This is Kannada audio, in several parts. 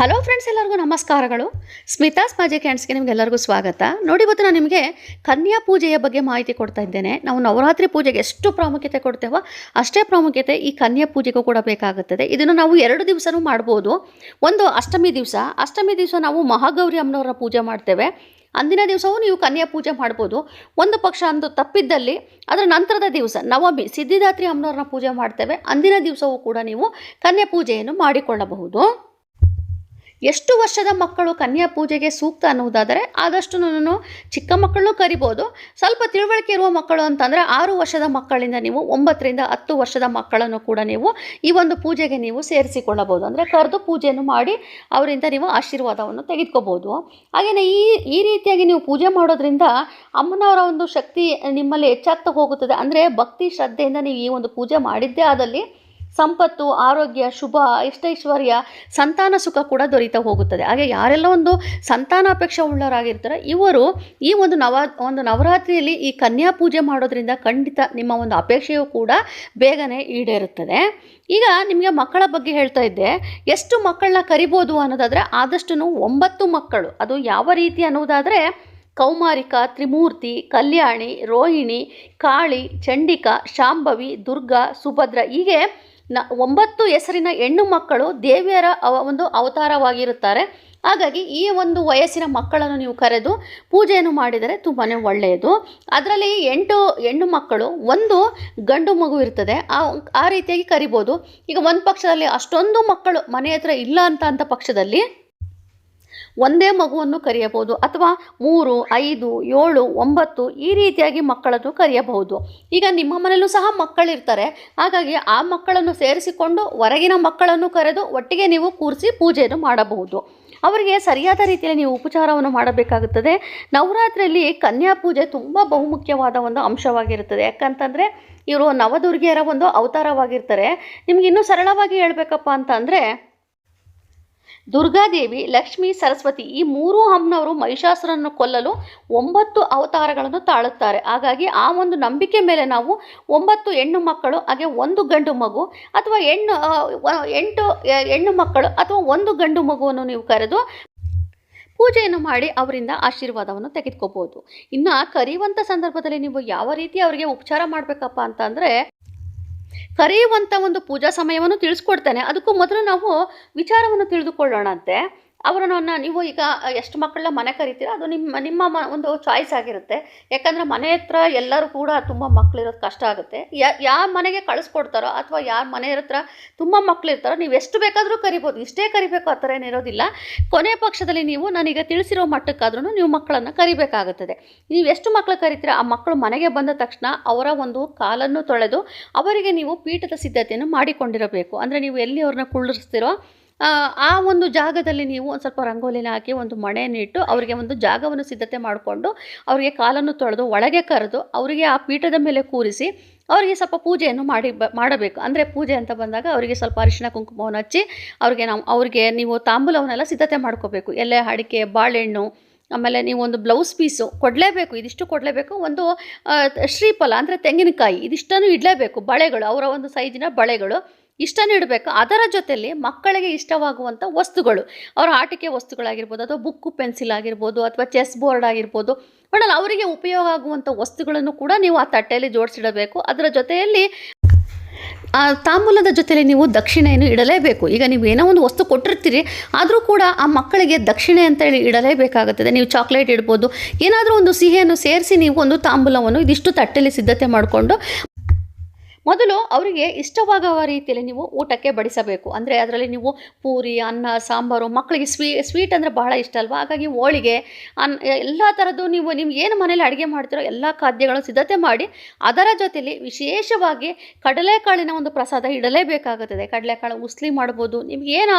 ಹಲೋ ಫ್ರೆಂಡ್ಸ್ ಎಲ್ಲರಿಗೂ ನಮಸ್ಕಾರಗಳು. ಸ್ಮಿತಾಸ್ ಮ್ಯಾಜಿಕ್ ಹ್ಯಾಂಡ್ಸ್ಗೆ ನಿಮಗೆಲ್ಲರಿಗೂ ಸ್ವಾಗತ. ನೋಡಿ, ಇವತ್ತು ನಾನು ನಿಮಗೆ ಕನ್ಯಾ ಪೂಜೆಯ ಬಗ್ಗೆ ಮಾಹಿತಿ ಕೊಡ್ತಾ ಇದ್ದೇನೆ. ನಾವು ನವರಾತ್ರಿ ಪೂಜೆಗೆ ಎಷ್ಟು ಪ್ರಾಮುಖ್ಯತೆ ಕೊಡ್ತೇವೋ ಅಷ್ಟೇ ಪ್ರಾಮುಖ್ಯತೆ ಈ ಕನ್ಯಾ ಪೂಜೆಗೂ ಕೂಡ ಬೇಕಾಗುತ್ತದೆ. ಇದನ್ನು ನಾವು ಎರಡು ದಿವಸನೂ ಮಾಡ್ಬೋದು. ಒಂದು ಅಷ್ಟಮಿ ದಿವಸ. ಅಷ್ಟಮಿ ದಿವಸ ನಾವು ಮಹಾಗೌರಿ ಅಮ್ಮನವರ ಪೂಜೆ ಮಾಡ್ತೇವೆ. ಅಂದಿನ ದಿವಸವೂ ನೀವು ಕನ್ಯಾ ಪೂಜೆ ಮಾಡ್ಬೋದು. ಒಂದು ಪಕ್ಷ ಅಂದು ತಪ್ಪಿದ್ದಲ್ಲಿ ಅದರ ನಂತರದ ದಿವಸ ನವಮಿ ಸಿದ್ಧಿದಾತ್ರಿ ಅಮ್ಮನವ್ರನ್ನ ಪೂಜೆ ಮಾಡ್ತೇವೆ. ಅಂದಿನ ದಿವಸವೂ ಕೂಡ ನೀವು ಕನ್ಯಾ ಪೂಜೆಯನ್ನು ಮಾಡಿಕೊಳ್ಳಬಹುದು. ಎಷ್ಟು ವರ್ಷದ ಮಕ್ಕಳು ಕನ್ಯಾ ಪೂಜೆಗೆ ಸೂಕ್ತ ಅನ್ನುವುದಾದರೆ ಆದಷ್ಟು ನಾನು ಚಿಕ್ಕ ಮಕ್ಕಳನ್ನೂ ಕರಿಬೋದು. ಸ್ವಲ್ಪ ತಿಳುವಳಿಕೆ ಇರುವ ಮಕ್ಕಳು ಅಂತಂದರೆ ಆರು ವರ್ಷದ ಮಕ್ಕಳಿಂದ ನೀವು ಒಂಬತ್ತರಿಂದ ಹತ್ತು ವರ್ಷದ ಮಕ್ಕಳನ್ನು ಕೂಡ ನೀವು ಈ ಒಂದು ಪೂಜೆಗೆ ನೀವು ಸೇರಿಸಿಕೊಳ್ಳಬಹುದು. ಅಂದರೆ ಕರೆದು ಪೂಜೆಯನ್ನು ಮಾಡಿ ಅವರಿಂದ ನೀವು ಆಶೀರ್ವಾದವನ್ನು ತೆಗೆದುಕೋಬೋದು ಹಾಗೆಯೇ ಈ ಈ ರೀತಿಯಾಗಿ ನೀವು ಪೂಜೆ ಮಾಡೋದ್ರಿಂದ ಅಮ್ಮನವರ ಒಂದು ಶಕ್ತಿ ನಿಮ್ಮಲ್ಲಿ ಹೆಚ್ಚಾಗ್ತಾ ಹೋಗುತ್ತದೆ. ಅಂದರೆ ಭಕ್ತಿ ಶ್ರದ್ಧೆಯಿಂದ ನೀವು ಈ ಒಂದು ಪೂಜೆ ಮಾಡಿದ್ದೇ ಆದಲ್ಲಿ ಸಂಪತ್ತು, ಆರೋಗ್ಯ, ಶುಭ, ಇಷ್ಟೈಶ್ವರ್ಯ, ಸಂತಾನ ಸುಖ ಕೂಡ ದೊರೀತಾ ಹೋಗುತ್ತದೆ. ಹಾಗೆ ಯಾರೆಲ್ಲ ಒಂದು ಸಂತಾನ ಅಪೇಕ್ಷೆ ಉಳ್ಳವರಾಗಿರ್ತಾರೆ, ಇವರು ಈ ಒಂದು ನವ, ಒಂದು ನವರಾತ್ರಿಯಲ್ಲಿ ಈ ಕನ್ಯಾ ಪೂಜೆ ಮಾಡೋದ್ರಿಂದ ಖಂಡಿತ ನಿಮ್ಮ ಒಂದು ಅಪೇಕ್ಷೆಯು ಕೂಡ ಬೇಗನೆ ಈಡೇರುತ್ತದೆ. ಈಗ ನಿಮಗೆ ಮಕ್ಕಳ ಬಗ್ಗೆ ಹೇಳ್ತಾ ಇದ್ದೆ. ಎಷ್ಟು ಮಕ್ಕಳನ್ನ ಕರಿಬೋದು ಅನ್ನೋದಾದರೆ ಆದಷ್ಟು ಒಂಬತ್ತು ಮಕ್ಕಳು. ಅದು ಯಾವ ರೀತಿ ಅನ್ನೋದಾದರೆ ಕೌಮಾರಿಕ, ತ್ರಿಮೂರ್ತಿ, ಕಲ್ಯಾಣಿ, ರೋಹಿಣಿ, ಕಾಳಿ, ಚಂಡಿಕಾ, ಶಾಂಭವಿ, ದುರ್ಗಾ, ಸುಭದ್ರ ಹೀಗೆ ನ ಒಂಬತ್ತು ಹೆಸರಿನ ಹೆಣ್ಣು ಮಕ್ಕಳು ದೇವಿಯರ ಅವ ಒಂದು ಅವತಾರವಾಗಿರುತ್ತಾರೆ. ಹಾಗಾಗಿ ಈ ಒಂದು ವಯಸ್ಸಿನ ಮಕ್ಕಳನ್ನು ನೀವು ಕರೆದು ಪೂಜೆಯನ್ನು ಮಾಡಿದರೆ ತುಂಬಾ ಒಳ್ಳೆಯದು. ಅದರಲ್ಲಿ ಎಂಟು ಹೆಣ್ಣು ಮಕ್ಕಳು, ಒಂದು ಗಂಡು ಮಗು ಇರ್ತದೆ. ಆ ಆ ರೀತಿಯಾಗಿ ಕರಿಬೋದು. ಈಗ ಒಂದು ಪಕ್ಷದಲ್ಲಿ ಅಷ್ಟೊಂದು ಮಕ್ಕಳು ಮನೆ ಹತ್ರ ಇಲ್ಲ ಅಂತ ಅಂತ ಪಕ್ಷದಲ್ಲಿ ಒಂದೇ ಮಗುವನ್ನು ಕರೆಯಬಹುದು ಅಥವಾ ಮೂರು, ಐದು, ಏಳು, ಒಂಬತ್ತು ಈ ರೀತಿಯಾಗಿ ಮಕ್ಕಳನ್ನು ಕರೆಯಬಹುದು. ಈಗ ನಿಮ್ಮ ಮನೆಯಲ್ಲೂ ಸಹ ಮಕ್ಕಳಿರ್ತಾರೆ. ಹಾಗಾಗಿ ಆ ಮಕ್ಕಳನ್ನು ಸೇರಿಸಿಕೊಂಡು ಹೊರಗಿನ ಮಕ್ಕಳನ್ನು ಕರೆದು ಒಟ್ಟಿಗೆ ನೀವು ಕೂರಿಸಿ ಪೂಜೆಯನ್ನು ಮಾಡಬಹುದು. ಅವರಿಗೆ ಸರಿಯಾದ ರೀತಿಯಲ್ಲಿ ನೀವು ಉಪಚಾರವನ್ನು ಮಾಡಬೇಕಾಗುತ್ತದೆ. ನವರಾತ್ರಿಯಲ್ಲಿ ಕನ್ಯಾ ಪೂಜೆ ತುಂಬ ಬಹುಮುಖ್ಯವಾದ ಒಂದು ಅಂಶವಾಗಿರುತ್ತದೆ. ಯಾಕಂತಂದರೆ ಇವರು ನವದುರ್ಗಿಯರ ಒಂದು ಅವತಾರವಾಗಿರ್ತಾರೆ. ನಿಮ್ಗೆ ಇನ್ನೂ ಸರಳವಾಗಿ ಹೇಳಬೇಕಪ್ಪ ಅಂತಂದರೆ ದುರ್ಗಾದೇವಿ, ಲಕ್ಷ್ಮಿ, ಸರಸ್ವತಿ ಈ ಮೂರೂ ಅಮ್ಮನವರು ಮಹಿಷಾಸುರನ್ನು ಕೊಲ್ಲಲು ಒಂಬತ್ತು ಅವತಾರಗಳನ್ನು ತಾಳುತ್ತಾರೆ. ಹಾಗಾಗಿ ಆ ಒಂದು ನಂಬಿಕೆ ಮೇಲೆ ನಾವು ಒಂಬತ್ತು ಹೆಣ್ಣು ಮಕ್ಕಳು, ಹಾಗೆ ಒಂದು ಗಂಡು ಮಗು ಅಥವಾ ಹೆಣ್ಣು ಎಂಟು ಹೆಣ್ಣು ಮಕ್ಕಳು ಅಥವಾ ಒಂದು ಗಂಡು ಮಗುವನ್ನು ನೀವು ಕರೆದು ಪೂಜೆಯನ್ನು ಮಾಡಿ ಅವರಿಂದ ಆಶೀರ್ವಾದವನ್ನು ತೆಗೆದುಕೋಬಹುದು ಇನ್ನು ಕರೆಯುವಂಥ ಸಂದರ್ಭದಲ್ಲಿ ನೀವು ಯಾವ ರೀತಿ ಅವರಿಗೆ ಉಪಚಾರ ಮಾಡಬೇಕಪ್ಪ ಅಂತಂದರೆ ಕರೆಯುವಂಥ ಒಂದು ಪೂಜಾ ಸಮಯವನ್ನು ತಿಳಿಸ್ಕೊಡ್ತೇನೆ. ಅದಕ್ಕೂ ಮೊದಲು ನಾವು ವಿಚಾರವನ್ನು ತಿಳಿದುಕೊಳ್ಳೋಣಂತೆ. ಅವರನ್ನು ನೀವು ಈಗ ಎಷ್ಟು ಮಕ್ಕಳನ್ನ ಮನೆ ಕರಿತೀರ, ಅದು ನಿಮ್ಮ ನಿಮ್ಮ ಮ, ಒಂದು ಚಾಯ್ಸ್ ಆಗಿರುತ್ತೆ. ಯಾಕಂದರೆ ಮನೆ ಹತ್ರ ಎಲ್ಲರೂ ಕೂಡ ತುಂಬ ಮಕ್ಕಳಿರೋದು ಕಷ್ಟ ಆಗುತ್ತೆ. ಯಾರ ಮನೆಗೆ ಕಳಿಸ್ಕೊಡ್ತಾರೋ ಅಥವಾ ಯಾರ ಮನೆ ಹತ್ರ ತುಂಬ ಮಕ್ಕಳಿರ್ತಾರೋ ನೀವು ಎಷ್ಟು ಬೇಕಾದರೂ ಕರಿಬೋದು. ಇಷ್ಟೇ ಕರಿಬೇಕು ಆ ಥರ ಏನಿರೋದಿಲ್ಲ ಕೊನೆ ಪಕ್ಷದಲ್ಲಿ ನೀವು, ನನಗೆ ತಿಳಿಸಿರೋ ಮಟ್ಟಕ್ಕಾದ್ರೂ ನೀವು ಮಕ್ಕಳನ್ನು ಕರಿಬೇಕಾಗುತ್ತದೆ. ನೀವು ಎಷ್ಟು ಮಕ್ಕಳು ಕರಿತೀರ, ಆ ಮಕ್ಕಳು ಮನೆಗೆ ಬಂದ ತಕ್ಷಣ ಅವರ ಒಂದು ಕಾಲನ್ನು ತೊಳೆದು ಅವರಿಗೆ ನೀವು ಪೀಠದ ಸಿದ್ಧತೆಯನ್ನು ಮಾಡಿಕೊಂಡಿರಬೇಕು. ಅಂದರೆ ನೀವು ಎಲ್ಲಿ ಅವ್ರನ್ನ ಕುಳ್ಳಿಸ್ತೀರೋ ಆ, ಒಂದು ಜಾಗದಲ್ಲಿ ನೀವು ಒಂದು ಸ್ವಲ್ಪ ರಂಗೋಲಿನ ಹಾಕಿ ಒಂದು ಮಣೆಯನ್ನಿಟ್ಟು ಅವರಿಗೆ ಒಂದು ಜಾಗವನ್ನು ಸಿದ್ಧತೆ ಮಾಡಿಕೊಂಡು ಅವರಿಗೆ ಕಾಲನ್ನು ತೊಳೆದು ಒಳಗೆ ಕರೆದು ಅವರಿಗೆ ಆ ಪೀಠದ ಮೇಲೆ ಕೂರಿಸಿ ಅವರಿಗೆ ಸ್ವಲ್ಪ ಪೂಜೆಯನ್ನು ಮಾಡಿ ಬ ಮಾಡಬೇಕು. ಅಂದರೆ ಪೂಜೆ ಅಂತ ಬಂದಾಗ ಅವರಿಗೆ ಸ್ವಲ್ಪ ಅರಿಶಿನ ಕುಂಕುಮವನ್ನು ಹಚ್ಚಿ ಅವ್ರಿಗೆ ನಾವು ಅವ್ರಿಗೆ ನೀವು ತಾಂಬೂಲವನ್ನೆಲ್ಲ ಸಿದ್ಧತೆ ಮಾಡ್ಕೋಬೇಕು. ಎಲೆ ಅಡಿಕೆ ಬಾಳೆಹಣ್ಣು ಆಮೇಲೆ ನೀವು ಒಂದು ಬ್ಲೌಸ್ ಪೀಸು ಕೊಡಲೇಬೇಕು. ಇದಿಷ್ಟು ಕೊಡಲೇಬೇಕು. ಒಂದು ಶ್ರೀಫಲ ಅಂದರೆ ತೆಂಗಿನಕಾಯಿ ಇದಿಷ್ಟನ್ನು ಇಡಲೇಬೇಕು. ಬಳೆಗಳು ಅವರ ಒಂದು ಸೈಜಿನ ಬಳೆಗಳು. ಇಷ್ಟನ್ನು ಇಡಬೇಕು. ಅದರ ಜೊತೆಯಲ್ಲಿ ಮಕ್ಕಳಿಗೆ ಇಷ್ಟವಾಗುವಂಥ ವಸ್ತುಗಳು. ಅವರ ಆಟಿಕೆ ವಸ್ತುಗಳಾಗಿರ್ಬೋದು ಅಥವಾ ಬುಕ್ಕು, ಪೆನ್ಸಿಲ್ ಆಗಿರ್ಬೋದು ಅಥವಾ ಚೆಸ್ ಬೋರ್ಡ್ ಆಗಿರ್ಬೋದು. ಒಟ್ಟಲ್ಲಿ ಅವರಿಗೆ ಉಪಯೋಗ ಆಗುವಂಥ ವಸ್ತುಗಳನ್ನು ಕೂಡ ನೀವು ಆ ತಟ್ಟೆಯಲ್ಲಿ ಜೋಡಿಸಿಡಬೇಕು. ಅದರ ಜೊತೆಯಲ್ಲಿ ಆ ತಾಂಬೂಲದ ಜೊತೆಯಲ್ಲಿ ನೀವು ದಕ್ಷಿಣೆಯನ್ನು ಇಡಲೇಬೇಕು. ಈಗ ನೀವು ಏನೋ ಒಂದು ವಸ್ತು ಕೊಟ್ಟಿರ್ತೀರಿ, ಆದರೂ ಕೂಡ ಆ ಮಕ್ಕಳಿಗೆ ದಕ್ಷಿಣೆ ಅಂತೇಳಿ ಇಡಲೇಬೇಕಾಗುತ್ತದೆ. ನೀವು ಚಾಕ್ಲೇಟ್ ಇಡ್ಬೋದು. ಏನಾದರೂ ಒಂದು ಸಿಹಿಯನ್ನು ಸೇರಿಸಿ ನೀವು ಒಂದು ತಾಂಬೂಲವನ್ನು ಇದಿಷ್ಟು ತಟ್ಟೆಯಲ್ಲಿ ಸಿದ್ಧತೆ ಮಾಡಿಕೊಂಡು ಮೊದಲು ಅವರಿಗೆ ಇಷ್ಟವಾಗುವ ರೀತಿಯಲ್ಲಿ ನೀವು ಊಟಕ್ಕೆ ಬಡಿಸಬೇಕು. ಅಂದರೆ ಅದರಲ್ಲಿ ನೀವು ಪೂರಿ, ಅನ್ನ, ಸಾಂಬಾರು, ಮಕ್ಕಳಿಗೆ ಸ್ವೀ ಸ್ವೀಟ್ ಅಂದರೆ ಬಹಳ ಇಷ್ಟ ಅಲ್ವಾ? ಹಾಗಾಗಿ ಹೋಳಿಗೆ, ಅನ್, ಎಲ್ಲ ಥರದ್ದು ನೀವು ನಿಮ್ಗೆ ಏನು ಮನೇಲಿ ಅಡುಗೆ ಮಾಡ್ತೀರೋ ಎಲ್ಲ ಖಾದ್ಯಗಳನ್ನು ಸಿದ್ಧತೆ ಮಾಡಿ ಅದರ ಜೊತೆಯಲ್ಲಿ ವಿಶೇಷವಾಗಿ ಕಡಲೆಕಾಳಿನ ಒಂದು ಪ್ರಸಾದ ಇಡಲೇಬೇಕಾಗುತ್ತದೆ. ಕಡಲೆಕಾಳು ಉಸ್ಲಿ ಮಾಡ್ಬೋದು. ನಿಮ್ಗೆ ಏನು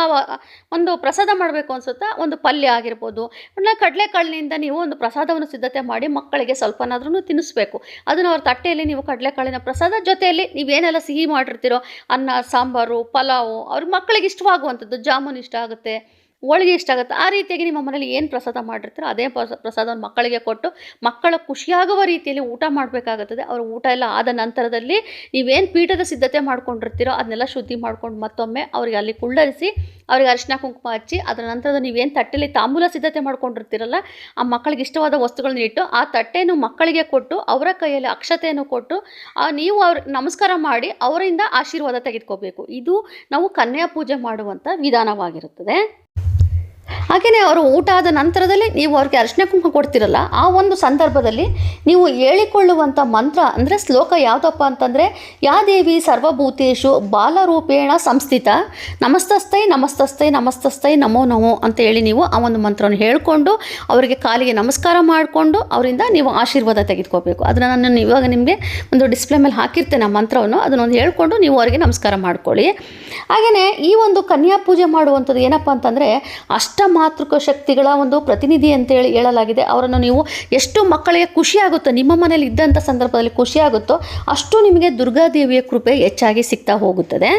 ಒಂದು ಪ್ರಸಾದ ಮಾಡಬೇಕು ಅನ್ಸುತ್ತಾ? ಒಂದು ಪಲ್ಯ ಆಗಿರ್ಬೋದು. ಇಲ್ಲ ಕಡಲೆಕಾಳಿನಿಂದ ನೀವು ಒಂದು ಪ್ರಸಾದವನ್ನು ಸಿದ್ಧತೆ ಮಾಡಿ ಮಕ್ಕಳಿಗೆ ಸ್ವಲ್ಪನಾದ್ರೂ ತಿನ್ನಿಸ್ಬೇಕು. ಅದನ್ನು ಅವ್ರ ತಟ್ಟೆಯಲ್ಲಿ ನೀವು ಕಡಲೆಕಾಳಿನ ಪ್ರಸಾದ ಜೊತೆಯಲ್ಲಿ ನೀವೇನೆಲ್ಲ ಸಿಹಿ ಮಾಡಿರ್ತೀರೋ ಅನ್ನ ಸಾಂಬಾರು ಪಲಾವು ಅವ್ರ ಮಕ್ಕಳಿಗೆ ಇಷ್ಟವಾಗುವಂಥದ್ದು ಜಾಮೂನ್ ಇಷ್ಟ ಆಗುತ್ತೆ. ಹೋಳಿಗೆ ಇಷ್ಟ ಆಗುತ್ತೆ. ಆ ರೀತಿಯಾಗಿ ನಿಮ್ಮ ಮನೇಲಿ ಏನು ಪ್ರಸಾದ ಮಾಡಿರ್ತೀರೋ ಅದೇ ಪ್ರಸ, ಪ್ರಸಾದವನ್ನು ಮಕ್ಕಳಿಗೆ ಕೊಟ್ಟು ಮಕ್ಕಳ ಖುಷಿಯಾಗುವ ರೀತಿಯಲ್ಲಿ ಊಟ ಮಾಡಬೇಕಾಗುತ್ತದೆ. ಅವ್ರ ಊಟ ಎಲ್ಲ ಆದ ನಂತರದಲ್ಲಿ ನೀವೇನು ಪೀಠದ ಸಿದ್ಧತೆ ಮಾಡ್ಕೊಂಡಿರ್ತೀರೋ ಅದನ್ನೆಲ್ಲ ಶುದ್ಧಿ ಮಾಡ್ಕೊಂಡು ಮತ್ತೊಮ್ಮೆ ಅವರಿಗೆ ಅಲ್ಲಿ ಕುಳ್ಳರಿಸಿ, ಅವರಿಗೆ ಅರಿಶಿನ ಕುಂಕುಮ ಹಚ್ಚಿ, ಅದರ ನಂತರದ ನೀವೇನು ತಟ್ಟೆಯಲ್ಲಿ ತಾಂಬೂಲ ಸಿದ್ಧತೆ ಮಾಡ್ಕೊಂಡಿರ್ತೀರಲ್ಲ, ಆ ಮಕ್ಕಳಿಗೆ ಇಷ್ಟವಾದ ವಸ್ತುಗಳನ್ನ ಇಟ್ಟು ಆ ತಟ್ಟೆಯನ್ನು ಮಕ್ಕಳಿಗೆ ಕೊಟ್ಟು, ಅವರ ಕೈಯಲ್ಲಿ ಅಕ್ಷತೆಯನ್ನು ಕೊಟ್ಟು, ಆ ನೀವು ಅವ್ರ, ನಮಸ್ಕಾರ ಮಾಡಿ ಅವರಿಂದ ಆಶೀರ್ವಾದ ತೆಗೆದುಕೋಬೇಕು. ಇದು ನಾವು ಕನ್ಯಾ ಪೂಜೆ ಮಾಡುವಂಥ ವಿಧಾನವಾಗಿರುತ್ತದೆ. ಹಾಗೆಯೇ ಅವರು ಊಟ ಆದ ನಂತರದಲ್ಲಿ ನೀವು ಅವ್ರಿಗೆ ಅರಿಶಿನ ಕುಂಕುಮ ಕೊಡ್ತಿರಲ್ಲ, ಆ ಒಂದು ಸಂದರ್ಭದಲ್ಲಿ ನೀವು ಹೇಳಿಕೊಳ್ಳುವಂಥ ಮಂತ್ರ ಅಂದರೆ ಶ್ಲೋಕ ಯಾವುದಪ್ಪ ಅಂತಂದರೆ, ಯಾ ದೇವಿ ಸರ್ವಭೂತೇಶು ಬಾಲರೂಪೇಣ ಸಂಸ್ಥಿತ, ನಮಸ್ತಸ್ಥೈ ನಮಸ್ತಸ್ಥೈ ನಮಸ್ತಸ್ಥೈ ನಮೋ ನಮೋ ಅಂತ ಹೇಳಿ ನೀವು ಆ ಒಂದು ಮಂತ್ರವನ್ನು ಹೇಳಿಕೊಂಡು ಅವರಿಗೆ ಕಾಲಿಗೆ ನಮಸ್ಕಾರ ಮಾಡಿಕೊಂಡು ಅವರಿಂದ ನೀವು ಆಶೀರ್ವಾದ ತೆಗೆದುಕೋಬೇಕು. ಅದನ್ನು ನಾನು ಇವಾಗ ನಿಮಗೆ ಒಂದು ಡಿಸ್ಪ್ಲೇ ಮೇಲೆ ಹಾಕಿರ್ತೇನೆ ಆ ಮಂತ್ರವನ್ನು ಅದನ್ನೊಂದು ಹೇಳಿಕೊಂಡು ನೀವು ಅವರಿಗೆ ನಮಸ್ಕಾರ ಮಾಡ್ಕೊಳ್ಳಿ. ಹಾಗೆಯೇ ಈ ಒಂದು ಕನ್ಯಾ ಪೂಜೆ ಮಾಡುವಂಥದ್ದು ಏನಪ್ಪ ಅಂತಂದರೆ, ಅಷ್ಟ ಮಾತೃಕ ಶಕ್ತಿಗಳ ಒಂದು ಪ್ರತಿನಿಧಿ ಅಂತೇಳಿ ಹೇಳಲಾಗಿದೆ. ಅವರನ್ನು ನೀವು ಎಷ್ಟು ಮಕ್ಕಳಿಗೆ ಖುಷಿಯಾಗುತ್ತೋ ನಿಮ್ಮ ಮನೇಲಿ ಇದ್ದಂಥ ಸಂದರ್ಭದಲ್ಲಿ ಖುಷಿಯಾಗುತ್ತೋ ಅಷ್ಟು ನಿಮಗೆ ದುರ್ಗಾದೇವಿಯ ಕೃಪೆ ಹೆಚ್ಚಾಗಿ ಸಿಗ್ತಾ ಹೋಗುತ್ತದೆ.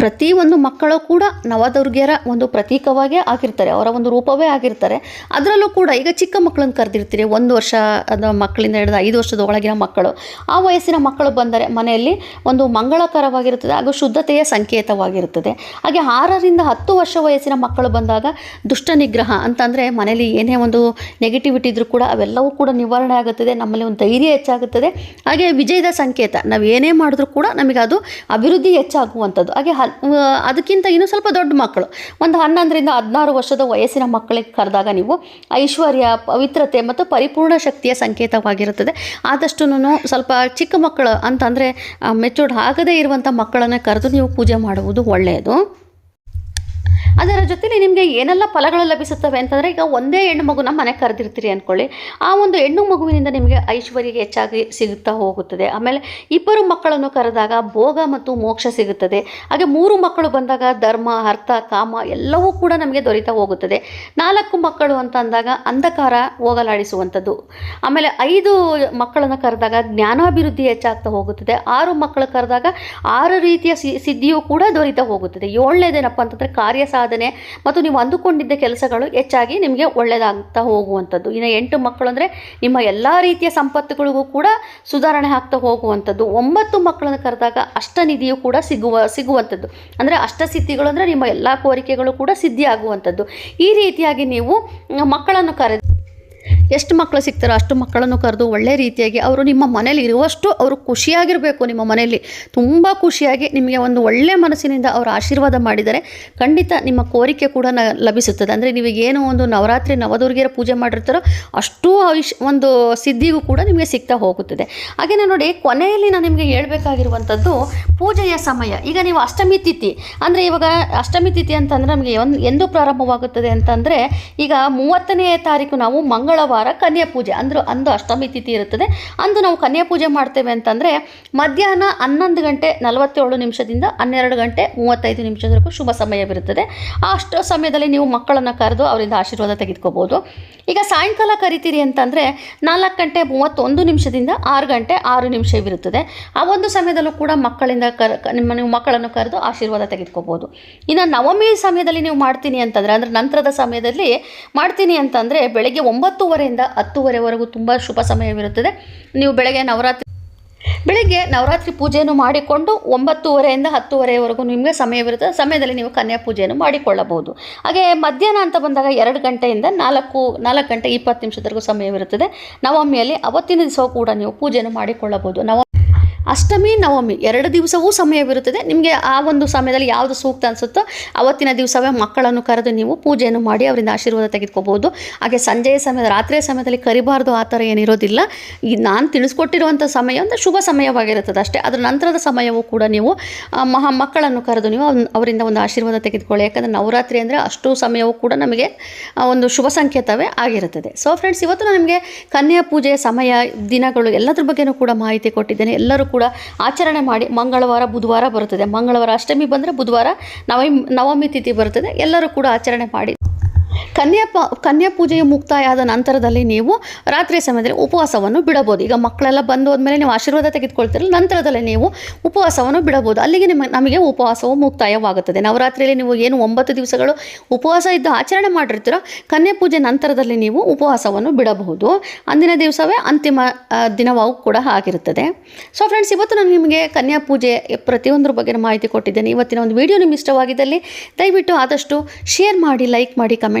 ಪ್ರತಿಯೊಂದು ಮಕ್ಕಳು ಕೂಡ ನವದುರ್ಗಿಯರ ಒಂದು ಪ್ರತೀಕವಾಗೇ ಆಗಿರ್ತಾರೆ, ಅವರ ಒಂದು ರೂಪವೇ ಆಗಿರ್ತಾರೆ. ಅದರಲ್ಲೂ ಕೂಡ ಈಗ ಚಿಕ್ಕ ಮಕ್ಕಳನ್ನು ಕರೆದಿರ್ತೀರಿ, ಒಂದು ವರ್ಷ ಅದ ಮಕ್ಕಳಿಂದ ಹಿಡಿದು ಐದು ವರ್ಷದ ಒಳಗಿನ ಮಕ್ಕಳು. ಆ ವಯಸ್ಸಿನ ಮಕ್ಕಳು ಬಂದರೆ ಮನೆಯಲ್ಲಿ ಒಂದು ಮಂಗಳಕರವಾಗಿರುತ್ತದೆ, ಹಾಗೂ ಶುದ್ಧತೆಯ ಸಂಕೇತವಾಗಿರುತ್ತದೆ. ಹಾಗೆ ಆರರಿಂದ ಹತ್ತು ವರ್ಷ ವಯಸ್ಸಿನ ಮಕ್ಕಳು ಬಂದಾಗ ದುಷ್ಟ ನಿಗ್ರಹ ಅಂತಂದರೆ ಮನೆಯಲ್ಲಿ ಏನೇ ಒಂದು ನೆಗೆಟಿವಿಟಿ ಇದ್ದರೂ ಕೂಡ ಅವೆಲ್ಲವೂ ಕೂಡ ನಿವಾರಣೆ ಆಗುತ್ತದೆ, ನಮ್ಮಲ್ಲಿ ಒಂದು ಧೈರ್ಯ ಹೆಚ್ಚಾಗುತ್ತದೆ. ಹಾಗೆ ವಿಜಯದ ಸಂಕೇತ ನಾವು ಏನೇ ಮಾಡಿದ್ರೂ ಕೂಡ ನಮಗೆ ಅದು ಅಭಿವೃದ್ಧಿ ಹೆಚ್ಚಾಗುವಂಥದ್ದು. ಹಾಗೆ ಹಲ್ ಅದಕ್ಕಿಂತ ಇನ್ನೂ ಸ್ವಲ್ಪ ದೊಡ್ಡ ಮಕ್ಕಳು. ಒಂದು ಹನ್ನೊಂದರಿಂದ ಹದಿನಾರು ವರ್ಷದ ವಯಸ್ಸಿನ ಮಕ್ಕಳಿಗೆ ಕರೆದಾಗ ನೀವು ಐಶ್ವರ್ಯ, ಪವಿತ್ರತೆ ಮತ್ತು ಪರಿಪೂರ್ಣ ಶಕ್ತಿಯ ಸಂಕೇತವಾಗಿರುತ್ತದೆ. ಆದಷ್ಟು ಸ್ವಲ್ಪ ಚಿಕ್ಕ ಮಕ್ಕಳು ಅಂತಂದರೆ ಮೆಚೂರ್ಡ್ ಆಗದೇ ಇರುವಂಥ ಮಕ್ಕಳನ್ನು ಕರೆದು ನೀವು ಪೂಜೆ ಮಾಡುವುದು ಒಳ್ಳೆಯದು. ಅದರ ಜೊತೆಲಿ ನಿಮಗೆ ಏನೆಲ್ಲ ಫಲಗಳು ಲಭಿಸುತ್ತವೆ ಅಂತಂದರೆ ಈಗ ಒಂದೇ ಹೆಣ್ಣು ಮಗುನ ಮನೆ ಕರೆದಿರ್ತೀರಿ ಅಂದ್ಕೊಳ್ಳಿ ಆ ಒಂದು ಹೆಣ್ಣು ಮಗುವಿನಿಂದ ನಿಮಗೆ ಐಶ್ವರ್ಯ ಹೆಚ್ಚಾಗಿ ಸಿಗುತ್ತಾ ಹೋಗುತ್ತದೆ. ಆಮೇಲೆ ಇಬ್ಬರು ಮಕ್ಕಳನ್ನು ಕರೆದಾಗ ಭೋಗ ಮತ್ತು ಮೋಕ್ಷ ಸಿಗುತ್ತದೆ. ಹಾಗೆ ಮೂರು ಮಕ್ಕಳು ಬಂದಾಗ ಧರ್ಮ, ಅರ್ಥ, ಕಾಮ ಎಲ್ಲವೂ ಕೂಡ ನಮಗೆ ದೊರೀತಾ ಹೋಗುತ್ತದೆ. ನಾಲ್ಕು ಮಕ್ಕಳು ಅಂತ ಅಂದಾಗ ಅಂಧಕಾರ ಹೋಗಲಾಡಿಸುವಂಥದ್ದು. ಆಮೇಲೆ ಐದು ಮಕ್ಕಳನ್ನು ಕರೆದಾಗ ಜ್ಞಾನಾಭಿವೃದ್ಧಿ ಹೆಚ್ಚಾಗ್ತಾ ಹೋಗುತ್ತದೆ. ಆರು ಮಕ್ಕಳು ಕರೆದಾಗ ಆರು ರೀತಿಯ ಸಿದ್ಧಿಯೂ ಕೂಡ ದೊರೀತಾ ಹೋಗುತ್ತದೆ. ಏಳನೇದೇನಪ್ಪ ಅಂತಂದರೆ ಕಾರ್ಯ ಸಾಧನೆ ಮತ್ತು ನೀವು ಅಂದುಕೊಂಡಿದ್ದ ಕೆಲಸಗಳು ಹೆಚ್ಚಾಗಿ ನಿಮಗೆ ಒಳ್ಳೆಯದಾಗ್ತಾ ಹೋಗುವಂಥದ್ದು. ಇನ್ನು ಎಂಟು ಮಕ್ಕಳು ಅಂದರೆ ನಿಮ್ಮ ಎಲ್ಲ ರೀತಿಯ ಸಂಪತ್ತುಗಳಿಗೂ ಕೂಡ ಸುಧಾರಣೆ ಆಗ್ತಾ ಹೋಗುವಂಥದ್ದು. ಒಂಬತ್ತು ಮಕ್ಕಳನ್ನು ಕರೆದಾಗ ಅಷ್ಟನಿಧಿಯು ಕೂಡ ಸಿಗುವ, ಸಿಗುವಂಥದ್ದು. ಅಂದರೆ ಅಷ್ಟಸಿದ್ಧಿಗಳು ಅಂದರೆ ನಿಮ್ಮ ಎಲ್ಲ ಕೋರಿಕೆಗಳು ಕೂಡ ಸಿದ್ಧಿ ಆಗುವಂಥದ್ದು ಈ ರೀತಿಯಾಗಿ ನೀವು ಮಕ್ಕಳನ್ನು ಕರೆ ಎಷ್ಟು ಮಕ್ಕಳು ಸಿಗ್ತಾರೋ ಅಷ್ಟು ಮಕ್ಕಳನ್ನು ಕರೆದು ಒಳ್ಳೆ ರೀತಿಯಾಗಿ ಅವರು ನಿಮ್ಮ ಮನೇಲಿ ಇರುವಷ್ಟು ಅವರು ಖುಷಿಯಾಗಿರಬೇಕು ನಿಮ್ಮ ಮನೆಯಲ್ಲಿ. ತುಂಬ ಖುಷಿಯಾಗಿ ನಿಮಗೆ ಒಂದು ಒಳ್ಳೆಯ ಮನಸ್ಸಿನಿಂದ ಅವರು ಆಶೀರ್ವಾದ ಮಾಡಿದರೆ ಖಂಡಿತ ನಿಮ್ಮ ಕೋರಿಕೆ ಕೂಡ ನ ಲಭಿಸುತ್ತದೆ. ಅಂದರೆ ನೀವು ಏನು ಒಂದು ನವರಾತ್ರಿ ನವದುರ್ಗಿಯರ ಪೂಜೆ ಮಾಡಿರ್ತಾರೋ ಅಷ್ಟೂ ಆಯುಷ್ ಒಂದು ಸಿದ್ಧಿಗೂ ಕೂಡ ನಿಮಗೆ ಸಿಗ್ತಾ ಹೋಗುತ್ತದೆ. ಹಾಗೆಯೇ ನೋಡಿ ಕೊನೆಯಲ್ಲಿ ನಾನು ನಿಮಗೆ ಹೇಳಬೇಕಾಗಿರುವಂಥದ್ದು ಪೂಜೆಯ ಸಮಯ. ಈಗ ನೀವು ಅಷ್ಟಮಿ ತಿಥಿ ಅಂದರೆ ಇವಾಗ ಅಷ್ಟಮಿ ತಿಥಿ ಅಂತಂದರೆ ನಮಗೆ ಒಂದು ಎಂದು ಪ್ರಾರಂಭವಾಗುತ್ತದೆ ಅಂತಂದರೆ ಈಗ ಮೂವತ್ತನೇ ತಾರೀಕು ನಾವು ಮಂಗಳವಾರ ಕನ್ಯಾ ಪೂಜೆ. ಅಂದ್ರೆ, ಅಂದು ಅಷ್ಟಮಿ ತಿಥಿ ಇರುತ್ತದೆ. ಅಂದು ನಾವು ಕನ್ಯಾ ಪೂಜೆ ಮಾಡ್ತೇವೆ ಅಂತಂದರೆ ಮಧ್ಯಾಹ್ನ ಹನ್ನೊಂದು ಗಂಟೆ ನಲವತ್ತೇಳು ನಿಮಿಷದಿಂದ ಹನ್ನೆರಡು ಗಂಟೆ ಮೂವತ್ತೈದು ನಿಮಿಷದವರೆಗೂ ಶುಭ ಸಮಯವಿರುತ್ತದೆ. ಆ ಅಷ್ಟು ಸಮಯದಲ್ಲಿ ನೀವು ಮಕ್ಕಳನ್ನು ಕರೆದು ಅವರಿಂದ ಆಶೀರ್ವಾದ ತೆಗೆದುಕೋಬೋದು. ಈಗ ಸಾಯಂಕಾಲ ಕರಿತೀರಿ ಅಂತಂದರೆ ನಾಲ್ಕು ಗಂಟೆ ಮೂವತ್ತೊಂದು ನಿಮಿಷದಿಂದ ಆರು ಗಂಟೆ ಆರು ನಿಮಿಷವಿರುತ್ತದೆ. ಆ ಒಂದು ಸಮಯದಲ್ಲೂ ಕೂಡ ಮಕ್ಕಳಿಂದ ಕರ್ ನಿಮ್ಮ, ನೀವು ಮಕ್ಕಳನ್ನು ಕರೆದು ಆಶೀರ್ವಾದ ತೆಗೆದುಕೋಬೋದು. ಇನ್ನು ನವಮಿ ಸಮಯದಲ್ಲಿ ನೀವು ಮಾಡ್ತೀನಿ ಅಂತಂದರೆ, ಅಂದರೆ ನಂತರದ ಸಮಯದಲ್ಲಿ ಮಾಡ್ತೀನಿ ಅಂತಂದರೆ ಬೆಳಗ್ಗೆ ಒಂಬತ್ತುವರೆಯಿಂದ ಹತ್ತುವರೆವರೆಗೂ ತುಂಬ ಶುಭ ಸಮಯವಿರುತ್ತದೆ. ನೀವು ಬೆಳಗ್ಗೆ ನವರಾತ್ರಿ ಬೆಳಗ್ಗೆ ನವರಾತ್ರಿ ಪೂಜೆಯನ್ನು ಮಾಡಿಕೊಂಡು ಒಂಬತ್ತುವರೆಯಿಂದ ಹತ್ತುವರೆವರೆಗೂ ನಿಮಗೆ ಸಮಯವಿರುತ್ತೆ. ಸಮಯದಲ್ಲಿ ನೀವು ಕನ್ಯಾ ಪೂಜೆಯನ್ನು ಮಾಡಿಕೊಳ್ಳಬಹುದು. ಹಾಗೆ ಮಧ್ಯಾಹ್ನ ಅಂತ ಬಂದಾಗ ಎರಡು ಗಂಟೆಯಿಂದ ನಾಲ್ಕು ನಾಲ್ಕು ಗಂಟೆ ಇಪ್ಪತ್ತು ನಿಮಿಷದವರೆಗೂ ಸಮಯವಿರುತ್ತದೆ. ನವಮಿಯಲ್ಲಿ ಅವತ್ತಿನ ದಿವಸ ಕೂಡ ನೀವು ಪೂಜೆಯನ್ನು ಮಾಡಿಕೊಳ್ಳಬಹುದು. ನವ ಅಷ್ಟಮಿ ನವಮಿ, ಎರಡು ದಿವಸವೂ ಸಮಯವಿರುತ್ತದೆ. ನಿಮಗೆ ಆ ಒಂದು ಸಮಯದಲ್ಲಿ ಯಾವುದು ಸೂಕ್ತ ಅನಿಸುತ್ತೋ ಅವತ್ತಿನ ದಿವಸವೇ ಮಕ್ಕಳನ್ನು ಕರೆದು ನೀವು ಪೂಜೆಯನ್ನು ಮಾಡಿ ಅವರಿಂದ ಆಶೀರ್ವಾದ ತೆಗೆದುಕೋಬೋದು ಹಾಗೆ ಸಂಜೆಯ ಸಮಯದ, ರಾತ್ರಿಯ ಸಮಯದಲ್ಲಿ ಕರಿಬಾರ್ದು ಆ ಥರ ಏನಿರೋದಿಲ್ಲ. ಈ ನಾನು ತಿಳಿಸ್ಕೊಟ್ಟಿರುವಂಥ ಸಮಯ ಅಂದರೆ ಶುಭ ಸಮಯವಾಗಿರುತ್ತದೆ ಅಷ್ಟೇ. ಅದರ ನಂತರದ ಸಮಯವೂ ಕೂಡ ನೀವು ಮಹಾ ಮಕ್ಕಳನ್ನು ಕರೆದು ನೀವು ಅವರಿಂದ ಒಂದು ಆಶೀರ್ವಾದ ತೆಗೆದುಕೊಳ್ಳಿ. ಯಾಕಂದರೆ ನವರಾತ್ರಿ ಅಂದರೆ ಅಷ್ಟು ಸಮಯವೂ ಕೂಡ ನಮಗೆ ಒಂದು ಶುಭ ಸಂಕೇತವೇ ಆಗಿರುತ್ತದೆ. ಸೊ ಫ್ರೆಂಡ್ಸ್ ಇವತ್ತು ನಾನು ನಿಮಗೆ ಕನ್ಯಾ ಪೂಜೆಯ ಸಮಯ, ದಿನಗಳು ಎಲ್ಲದ್ರ ಬಗ್ಗೆನೂ ಕೂಡ ಮಾಹಿತಿ ಕೊಟ್ಟಿದ್ದೇನೆ. ಎಲ್ಲರೂ ಕೂಡ ಆಚರಣೆ ಮಾಡಿ ಮಂಗಳವಾರ, ಬುಧವಾರ ಬರುತ್ತದೆ. ಮಂಗಳವಾರ ಅಷ್ಟಮಿ ಬಂದರೆ ಬುಧವಾರ, ನವಮಿ ನವಮಿ ತಿಥಿ ಬರುತ್ತದೆ. ಎಲ್ಲರೂ ಕೂಡ ಆಚರಣೆ ಮಾಡಿ ಕನ್ಯಾ ಪ, ಕನ್ಯಾ ಪೂಜೆಯು ಮುಕ್ತಾಯ ಆದ ನಂತರದಲ್ಲಿ ನೀವು ರಾತ್ರಿ ಸಮಯದಲ್ಲಿ ಉಪವಾಸವನ್ನು ಬಿಡಬಹುದು. ಈಗ ಮಕ್ಕಳೆಲ್ಲ ಬಂದು ಹೋದ್ಮೇಲೆ ನೀವು ಆಶೀರ್ವಾದ ತೆಗೆದುಕೊಳ್ತೀರಲ್ಲ, ನಂತರದಲ್ಲಿ ನೀವು ಉಪವಾಸವನ್ನು ಬಿಡಬಹುದು. ಅಲ್ಲಿಗೆ ನಿಮ್ಮ, ನಮಗೆ ಉಪವಾಸವು ಮುಕ್ತಾಯವಾಗುತ್ತದೆ. ನವರಾತ್ರಿಯಲ್ಲಿ ನೀವು ಏನು ಒಂಬತ್ತು ದಿವಸಗಳು ಉಪವಾಸ ಇದ್ದು ಆಚರಣೆ ಮಾಡಿರ್ತೀರೋ, ಕನ್ಯಾ ಪೂಜೆ ನಂತರದಲ್ಲಿ ನೀವು ಉಪವಾಸವನ್ನು ಬಿಡಬಹುದು. ಅಂದಿನ ದಿವಸವೇ ಅಂತಿಮ ದಿನವೂ ಕೂಡ ಆಗಿರುತ್ತದೆ. ಸೊ ಫ್ರೆಂಡ್ಸ್ ಇವತ್ತು ನಾನು ನಿಮಗೆ ಕನ್ಯಾ ಪೂಜೆ ಪ್ರತಿಯೊಂದರ ಬಗ್ಗೆ ಮಾಹಿತಿ ಕೊಟ್ಟಿದ್ದೇನೆ. ಇವತ್ತಿನ ಒಂದು ವಿಡಿಯೋ ನಿಮ್ಗೆ ಇಷ್ಟವಾಗಿದ್ದಲ್ಲಿ ದಯವಿಟ್ಟು ಆದಷ್ಟು ಶೇರ್ ಮಾಡಿ ಲೈಕ್ ಮಾಡಿ